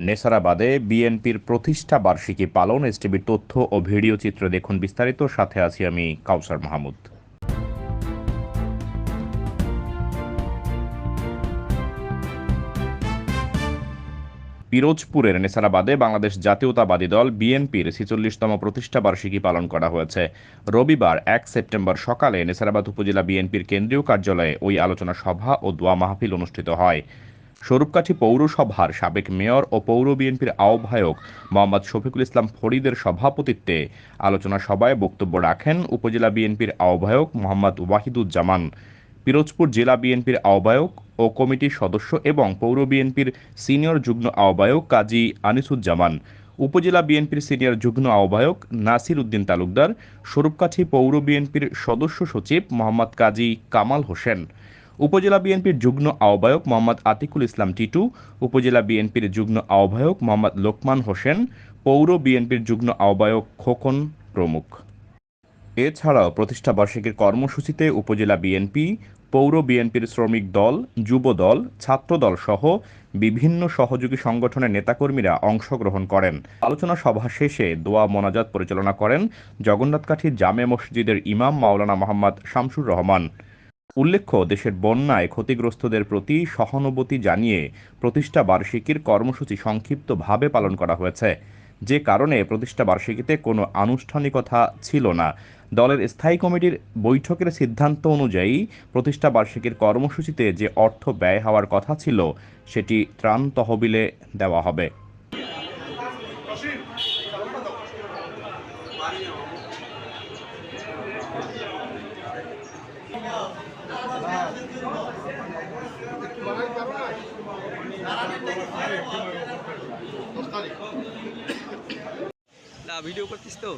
নেসারাবাদে বিএনপির প্রতিষ্ঠা বার্ষিকী পালন। এসটিভির তথ্য ও ভিডিও চিত্র দেখুন বিস্তারিত। সাথে আছি আমি কাউসার মাহমুদ। পিরোজপুরের নেসারাবাদে বাংলাদেশ জাতীয়তাবাদী দল বিএনপির ছেচল্লিশতম প্রতিষ্ঠা বার্ষিকী পালন করা হয়েছে। রবিবার এক সেপ্টেম্বর সকালে নেসারাবাদ উপজেলা বিএনপির কেন্দ্রীয় কার্যালয়ে ওই আলোচনা সভা ও দোয়া মাহফিল অনুষ্ঠিত হয়। স্বরূপকাঠি পৌরসভার সাবেক মেয়র ও পৌর বিএনপির আহ্বায়ক মোহাম্মদ শফিকুল ইসলাম ফরিদের সভাপতিত্বে আলোচনা সভায় বক্তব্য রাখেন উপজেলা বিএনপির আহ্বায়ক মোহাম্মদ ওয়াহিদুজ্জামান। পিরোজপুর জেলা বিএনপির আহ্বায়ক ও কমিটির সদস্য এবং পৌর বিএনপির সিনিয়র যুগ্ম আহ্বায়ক কাজী আনিসুজ্জামান। উপজেলা বিএনপির সিনিয়র যুগ্ম আহ্বায়ক নাসির উদ্দিন তালুকদার, স্বরূপকাঠি পৌর বিএনপির সদস্য সচিব মোহাম্মদ কাজী কামাল হোসেন। উপজেলা বিএনপির যুগ্ম আহ্বায়ক মোহাম্মদ আতিকুল ইসলাম টিটু, উপজেলা বিএনপির যুগ্ম আহ্বায়ক মোহাম্মদ লোকমান হোসেন, পৌর বিএনপির যুগ্ম আহ্বায়ক খোকন প্রমুখ। এছাড়াও প্রতিষ্ঠা বার্ষিকীর কর্মসূচিতে উপজেলা বিএনপি, পৌর বিএনপির শ্রমিক দল, যুব দল, ছাত্র দল সহ বিভিন্ন সহযোগী সংগঠনের নেতাকর্মীরা অংশগ্রহণ করেন। আলোচনা সভা শেষে দোয়া মোনাজাত পরিচালনা করেন জগন্নাথকাঠি জামে মসজিদের ইমাম মাওলানা মোহাম্মদ শামসুর রহমান। উল্লেখ্য, দেশের বন্যায় ক্ষতিগ্রস্তদের প্রতি সহানুভূতি জানিয়ে প্রতিষ্ঠা বার্ষিকীর কর্মসূচি সংক্ষিপ্তভাবে পালন করা হয়েছে। যে কারণে প্রতিষ্ঠা বার্ষিকীতে কোনো আনুষ্ঠানিকতা ছিল না। দলের স্থায়ী কমিটির বৈঠকের সিদ্ধান্ত অনুযায়ী প্রতিষ্ঠা বার্ষিকীর কর্মসূচিতে যে অর্থ ব্যয় হওয়ার কথা ছিল, সেটি ত্রাণ তহবিলে দেওয়া হবে। না ভিডিও করতিস তো।